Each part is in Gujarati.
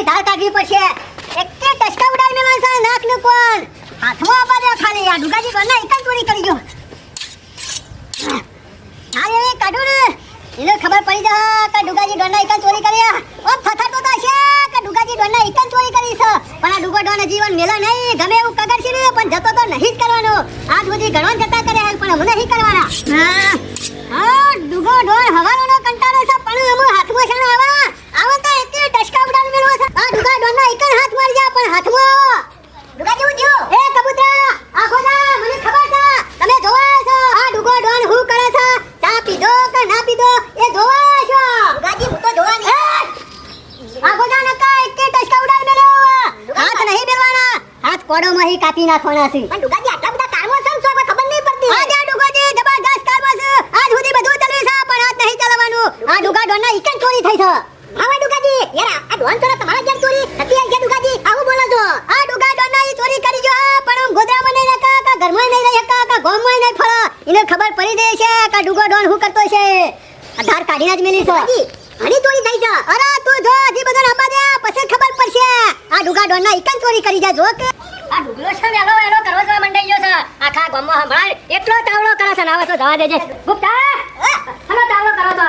હજી ધાર કાઢવી પડશે. એક જ ટસકા ઉડાવીને મેળવા નાક ને કોણ હાથમાં બાજે ખાલી આ ડુગાજી એક જ ચોરી કરી ગયો. હા, એ કાઢું ને. એને ખબર પડી જા કે ડુગાજી ડોના એકલ ચોરી કરી ઓ થથાતો તો છે કે ડુગાજી ડોના એકલ ચોરી કરી છે. પણ આ ડુગો ડોના જીવન મેલા નહીં. ગમે એવું કગર છે પણ જતો તો નહીં જ કરવાનો. આજ સુધી ઘણો જતા કર્યા પણ હું નહીં કરવાના. હા ડુગો ડોન હવાનો નો કંટાળો છે પણ અમે હાથમાં છે ને આવા આવો તો એક ટસકા ઉડાડી મેળવો છે આ ડુગા ડોનના એકલ હાથ મારી જા પણ હાથમાં ડુગાજી હું થયું એ કબૂતરા આખો જા મને ખબર છે તમે જોવા છો આ ડુગો ડોન હું કરે છે ચા પીધો કે ના પીધો એ જોવા છો ડુગાજી હું તો જોવા નહીં આખો જા નકા એક કે ટસકા ઉડાડી મેલો હાથ નહીં મેલવાના હાથ કાપી નાખવાના છે. પણ ડુગાજી આટલા બધા કામો છે તો ખબર નહીં પડતી આ જા ડુગોજી જબરદસ્ત કામ છે. આજ સુધી બધું ચાલ્યું છે પણ આજ નહીં ચલાવવાનું આ ડુગા ડોનના ઇકન ચોરી થઈ છે? હા ભાઈ ડુગાજી યાર આ ડોન તો તમારા ઘેર ચોરી હતી આ ડુગાજી આવું બોલો છો. આ ડુગા ડોનના ઈ ચોરી કરી જો પણ આમ ગોદરામાં નહીં રખા કા ઘરમાં નહીં રહી હકા કા ગોમમાં નહીં ફળા. એને ખબર પડી દે છે કે ડુગો ડોન હું કરતો છે. આધાર કાઢીને જ મેલી છે. ઘણી ચોરી થઈ છે. અરે તું જો હજી બધું નામા દે પછી ખબર પડશે. આ ડુગા ડોનના ઇકન ચોરી કરી જા જો કે. આ ઢુગલો છે વેલો વેલો કરો છો મંડાઈ ગયો છે. આખા ગામમાં સંભળાય. એટલો તાવડો કરે છે નાવા તો જવા દેજે. ગુપ્તા! હલો તાવડો કરો છો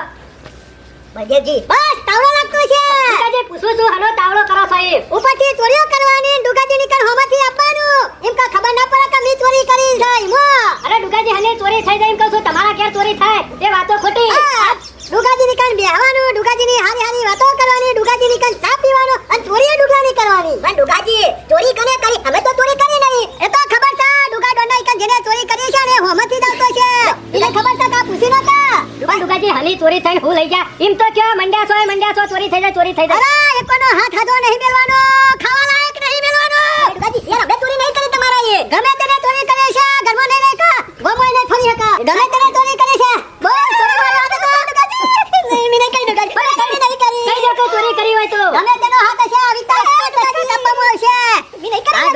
બજેજી બસ તાવડો લાગતો છે. ડુગાજી પૂછું છું હલો તાવડો કરો છો એ ઉપરથી ચોરીઓ કરવાની ડુગાજી નીકળ હોમાંથી આપવાનું. એમ કા ખબર ના પડે કે મી ચોરી કરી છે ઈમો અરે ડુગાજી હલે ચોરી થઈ જાય એમ કહું છું. તમારા ઘેર ચોરી થાય એ વાતો ખોટી આ, ડુગાજી નીકળ બેહવાનું ડુગાજી ની હારી હારી વાતો કરવાની ડુગાજી નીકળ ચા પીવાનો અને ચોરીઓ ડુગલાની કરવાની પણ ડુગાજી ચોરી કને કરી અમે તો ચોરી કરી નહીં એ તો ખબર છે ડુગા ડોના નીકળ જેને ચોરી કરી છે ને હોમાંથી જ આવતો છે એને ખબર છે કા પૂછી નતા પણ ડુગાજી હલી ચોરી થઈને હું લઈ જા એમ તો કયો મંડ્યા ચોરી થઈ જાય ચોરી થઈ જાય. હાથ હાથો નહીં મેલવાનો ખાવા લાયક નહીં મેલવાનો ડુગાજી યાર અમે ચોરી નહીં કરી તમારા એ ગમે તેને ચોરી કરે છે ઘરમાં નહીં રહે કા ગોમાં નહીં ફરી હકા ગમે તેને ચોરી કરે છે બોલ ચોરી વાળી વાત તો ડુગાજી નહીં મેં નહીં કરી ડુગાજી પણ તમે નહીં કરી કઈ દો કે ચોરી કરી હોય તો ગમે તેનો હાથ હશે આવી તાકાત નથી આપવામાં આવશે આ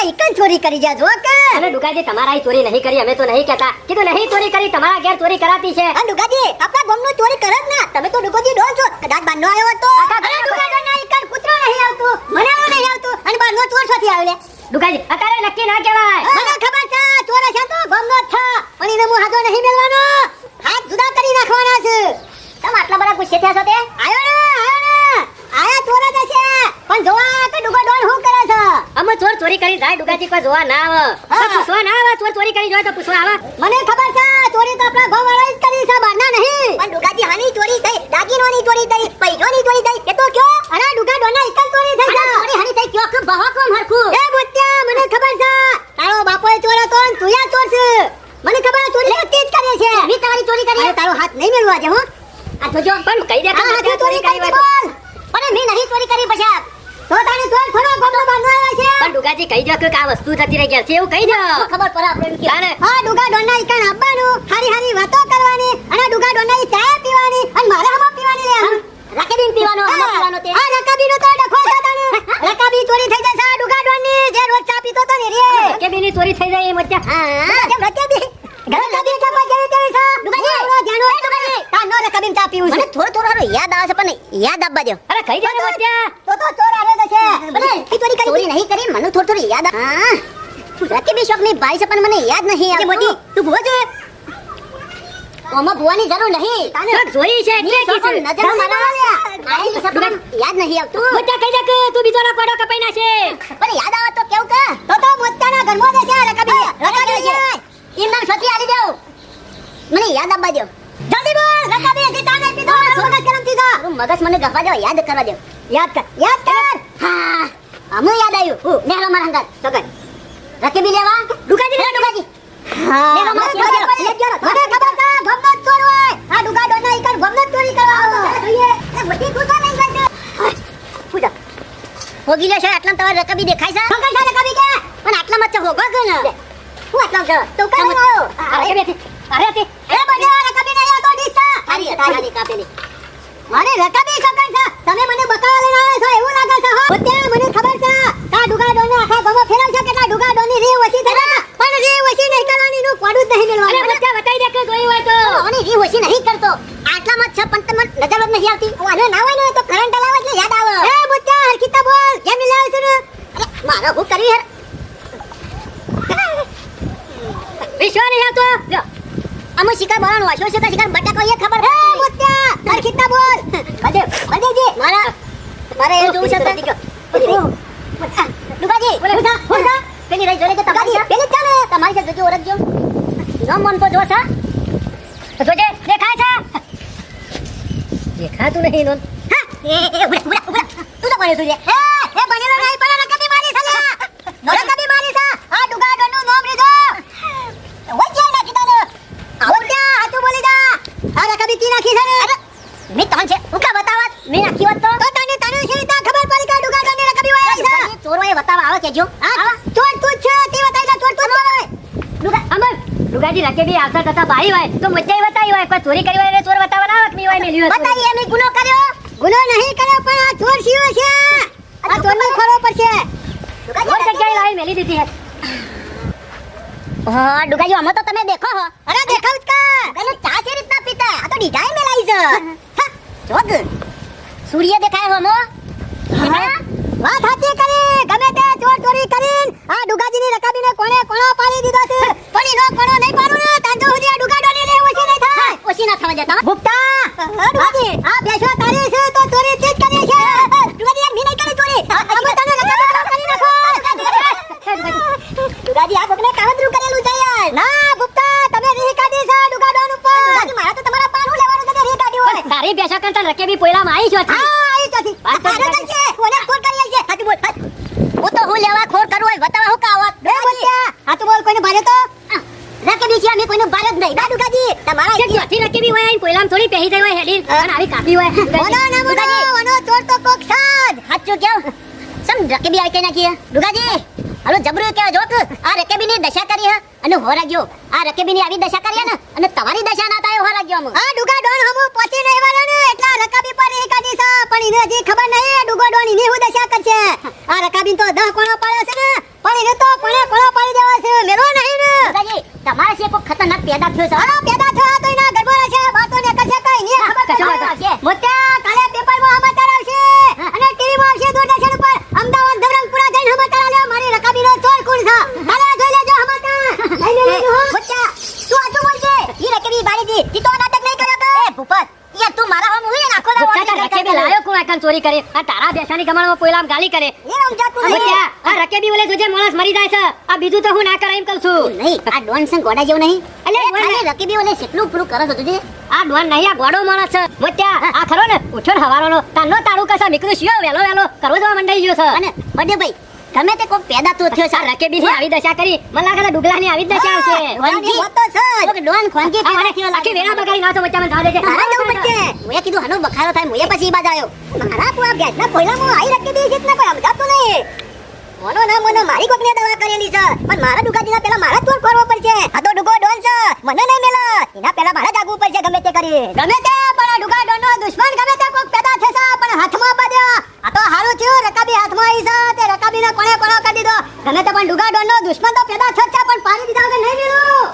એક જ ચોરી કરી જા જો કે? અને દુકાજી તમારા ચોરી નહીં કરી અમે તો નહીં કહેતા. કીધું નહીં ચોરી કરી તમારા ઘેર ચોરી કરાતી છે. અને દુકાજી આપણા ગામનું ચોરી કરત ના. તમે તો દુકાજી ડોન છો. કદાચ બારનો આવ્યો હતો આખા દુકાજી ના એક કૂતરો નહીં આવતું. મને આવું નહીં આવતું. અને બારનો ચોર છોથી આવે દુકાજી અત્યારે નક્કી ના કહેવાય. મને ખબર છે? ચોર છે તો ગામનો જ છે. પણ એને હું હાજો નહીં મેલવાનો હાથ જુદા કરી નાખવાના છે તમે આટલા બધા ગુસ્સે થયા છો તે આયો ને આયો ને આયા ચોર જ હશે પણ જોવા કે ડુગા ડોન શું કરે છે અમે ચોર કરી જાય ડુગાજી કોઈ જોવા ના આવે. પૂછવા ના આવે ચોર ચોરી કરી જોય તો પૂછવા આવે. મને ખબર છે ચોરી તો આપણા ગામ વાળા જ કરી છે બહારના નહીં. પણ ડુગાજી હાની ચોરી થઈ દાગીનોની ચોરી થઈ પૈસોની ચોરી થઈ એ તો કયો? અરે ડુગા ડોના એકલ ચોરી થઈ છે ચોરી હાની થઈ કયો? કે બહો કોમ હરખું. એ મોત્યા મને ખબર છે. તારો બાપોએ ચોર હતો ને તું ચોર છે મને ખબર છે ચોરી તો તેજ કરે છે. મેં તારી ચોરી કરી. તારો હાથ નહીં મેળવા છે હું. આ તો જો પણ કહી દે કે ચોરી કરી બોલ. પણ મેં નહીં ચોરી કરી પછી તો તારી ચોર થોડો ગોમો બાંધવા આવ્યા છે. પણ ડુગાજી કહી દો કે આ વસ્તુ થતી રહી ગયા છે એવું કહી દો ખબર પડે આપણે કે હા ડુગા ડોના ઈકણ આપવાનું હારી હારી વાતો કરવાની અને ડુગા ડોના ઈ ચા પીવાની અને મારે હમા પીવાની લે આમ. રાકેબીન પીવાનો આમાં પીવાનો તે આ રકાબીનો તો ડખો છે તને રકાબી ચોરી થઈ જશે આ ડુગા ડોનની જે રોજ ચા પીતો તો ને રે રાકેબીની ચોરી થઈ જાય એ મજા હા કેમ રકાબી રકાબી ચા પર જેવી તેવી છે ડુગાજી! ઓલો જાણો એ ડુગાજી તા નો રકાબી ચા પીવું છે મને થોડું થોડું હારું યાદ આવે છે પણ યાદ આપવા દો અરે કઈ જાને મજા. તો તો ચોર આવે તો છે. અરે ઈ ચોરી કરી ચોરી નહીં કરી મને થોડી થોડી યાદ હા. રાકેબી શોખની ભાઈ છે પણ મને યાદ નહીં આવતું. મોટી તું ભૂવા છે? ઓમાં ભૂવાની જરૂર નહીં. તાને જોઈ છે એટલે કીધું. નજર મારા આઈ છે પણ યાદ નહીં આવતું. મજા કઈ દે કે તું બીજો ના કોડો કપાઈ નાખે પણ યાદ આવે તો કેવું કે? તો તો મોત્યાના ઘરમાં જશે રકાબી રકાબી છે. ઈ નામ છોકરી આલી દેવ મને યાદ આપવા દો જલ્દી બોલ રકાબી ચા નહીં પીધો થઈ જા મારું મગજ મને ગફા દો યાદ કરવા દે યાદ કર યાદ કર હા અમુ યાદ આવ્યું હું નેહરો મારા હંગાત તો કર રકેબી લેવા ડુકાજી લે ડુકાજી હા. મને ખબર ઈકર ચોરી કરવા જોઈએ એ બધી તું તો નહીં કરતો પૂજા હોગી લે છે આટલા તમારે રકબી દેખાય છે પકડ છે રકાબી કે પણ આટલામાં તો હોગો કે ને હું મતલબ છે તું કામ આવ્યો અરે બેઠી અરે હતી એ બન્યા રકાબી નહીં આ તો ડીશ છે તારી તારી કાપેલી મારે રકાબી સકન છે. તમે મને બકાવા લઈને આવ્યા છો એવું લાગે છે હો? અત્યારે મને ખબર છે કા ડુગા ડોને આખા ગમો ફેરવ છે કેટલા ડુગા ડોની રી ઓછી થઈ પણ રી ઓછી નહીં કરવાની નું કોડું જ નહીં અરે મેળવાનું બચ્ચા બતાઈ દે કે જોઈ હોય તો. ઓની રી ઓછી નહીં કરતો. આટલામાં છે પણ તમને નજર જ નહીં આવતી. વાને ના હોય ને તો કરંટ લાવે એટલે યાદ આવે. એ બચ્ચા હરખીતા બોલ. કેમ નહીં લાવે છે અરે મારો હું કરી હેર વિશ્વા નહીં આવતો લ્યો. અમે શિકાર બોલાનો વાશો છે. કે શિકાર? બટાકો એ ખબર? હે બચ્ચા કિતના બોલ! બદે બદેજી મારા મારે એ જોવું છે તો ડુબાજી ઉઠા ઉઠા. પેલી રહી જોડે તમારી પેલી ચાલે. તમારી સાથે જોજો ઓળખજો નો મન તો જો સા જોજે દેખાય છે. દેખાતું નહીં નોન. હા. એ એ ઉડા ઉડા ઉડા તું તો કોને તું એ એ બનેલો નહીં પણ રકબી મારી સલા રકબી મારી સા આ ડુગા ડોનું નામ લીધો વજ્જે નાખી દો આવો ત્યાં હાચું બોલી જા આ રકબી તી નાખી છે ને મે તન છે ઉકા બતાવત મે નાખી હોત તો તો તને તને છે રીતના ખબર પડી કા ડુગા ડોની રકબી વાય છે ચોરવાએ બતાવા આવે કેજો હા ચોર તું છે તે બતાઈ જા ચોર તું છે ડુગા અમર ડુગાજી રકેબી આવતા થતા ભાઈ હોય તો મજાઈ બતાઈ હોય કોઈ ચોરી કરી હોય એટલે ચોર બતાવવા ના આવે કે મી હોય મેલ્યું. બતાઈ એમે ગુનો કર્યો ગુનો નહીં કર્યો પણ આ ચોર શિયો છે આ ચોરનો ખરો પડશે ચોર જગ્યાએ લાઈ મેલી દીધી હે હા ડુગાજી અમે તો તમે દેખો હો અરે દેખાવ જ કા પેલો ચા છે તો ડિઝાઇન મેલાઈ છે હા, જોગ સૂર્ય દેખાય હો મો વાત સાચી કરી ગમે તે ચોર ચોરી કરીને આ ડુગાજીની રકાબીને કોણે કોણો પાડી દીધો છે પણ એનો કોણો નહીં પાડું ને તાંજો સુધી આ ડુગાડોની રે ઓછી નહીં થાય ઓછી ના થવા જતા ભૂપતા ડુગાજી આ બેસો તારી છે તો ચોરી તે જ કરી છે ડુગાજી યાર મી નહીં કરી ચોરી અમે તને રકાબી કરી નાખો ડુગાજી આ કોકને કાવતરું કરેલું છે યાર ના ભૂપતા તમે રીહ કાઢી છે ડુગાડોન ઉપર ડુગાજી મારા તો તમારા પાન હું લેવાનું છે કે રીહ કાઢી હોય તારી રકે બી રકેબી પોયલામાં આવી છો હા આવી તો. થી વાત તો છે કોને ફોન કરી છે? હાથી બોલ. હું તો હું લેવા ખોર કરું હોય બતાવા હું કાવત. બે બોલ્યા હાથ બોલ. કોઈને ભારે તો? રકે બી છે અમે કોઈને ભારે જ નહીં. ના ડુગાજી તમારા છે. રકે બી હોય આઈને પોયલામાં થોડી પહેરી થઈ હોય હેડી અને આવી કાપી હોય. ઓનો ના બોલો. ઓનો ચોર તો કોક સાજ. હાચું કેવ. સમ રકેબી આઈ કે નાખી દુગાજી હાલો જબરું કે જોક. આ રકેબીની દશા કરી હે. અને હોરાગ્યો. આ રકેબીની આવી દશા કરી ને. અને તમારી દશા ના થાય હોરા ગયો હા ડુગા ડોન હમુ કરશે આ રકાબીન તો દહ કોણો પાડ્યો છે ને. પણ એને તો કોણે કોણો પાડી દેવા છે? મેરો નહીં ને. ડુગાજી તમારા છે કોઈ ખતરનાક પેદા થયો છે હા પેદા થયો તો એના ગરબો રહેશે વાતો ને કરશે કઈ નહીં ખબર કશો વાંધો આવશે મોત્યા કાલે પેપરમાં સમાચાર આવશે અને ટીવીમાં આવશે દૂરદર્શન પર અમદાવાદ નવરંગપુરા જઈને સમાચાર આલ્યો મારી રકાબીનો ચોર કોણ છે કાલે જોઈ લેજો સમાચાર લઈને લેજો હો મોત્યા તું આટલું બોલજે ઈ રકાબી બાળીજી તી તો નાટક નહીં કર્યો તો એ ભૂપત યાર તું મારા હમ હુઈ નાખો ના ભૂપતા તાર રકેબી લાયો કોણ કરે આ તારા બેસાની કમાણમાં પોયલામાં ગાલી કરે. એ સમજાતું હવે નહીં આ રકેબી ઓલે જોજે માણસ મરી જાય છે. આ બીજું તો હું ના કરાય એમ કહું છું. નહીં આ ડોન સંગ ગોડા જેવું નહીં. એટલે ખાલી રકીબી ઓલે કેટલું પૂરું કરો છો તુજે આ ડોન નહીં આ ગોડો માણસ છે. મોત્યા આ ખરો ને ઉઠો ને હવારોનો. તાનો તાળું કસા નીકળ્યું શિયો વેલો વેલો કરવો જવા મંડાઈ ગયો છે. અને બડે ભાઈ ગમે તે કોક પેદા તો થયો છે. રકેબી ની આવી દશા કરી. મને લાગે છે ડુગલાની આવી દશા આવશે. ખોનગી તો છે ડોન ખોનગી આ મને થયો. લાગે. વેરા બગાડી નાતો બચ્ચા મને ધાડે છે. મારા જવું બચ્ચે મેં કીધું હનો બખારો થાય. મુએ પછી ઈ આવ્યો મારા પુઆ ગેસના કોયલામાં આઈ રખી દે છે ને કોઈ? સમજાતો નહીં. મોનો ના મોનો મારી કોકને દવા કરેલી છે. પણ મારા ડુગાજીના પેલા મારા ચોર કરવો પડશે. આ તો ડુગો ડોન છે. મને નહીં મેલા. એના પેલા મારા જાગવું પડશે ગમે તે કરી. ગમે તે પણ ડુગા ડોનનો દુશ્મન ગમે તે કોક પેદા થશે પણ હાથમાં બાંધ્યો આ તો હારું થયું રકાબી હાથમાં આવી છે તે રકાબીને કોણે કોણો કરી દીધો ગમે તે પણ ડુગા ડોનનો દુશ્મન તો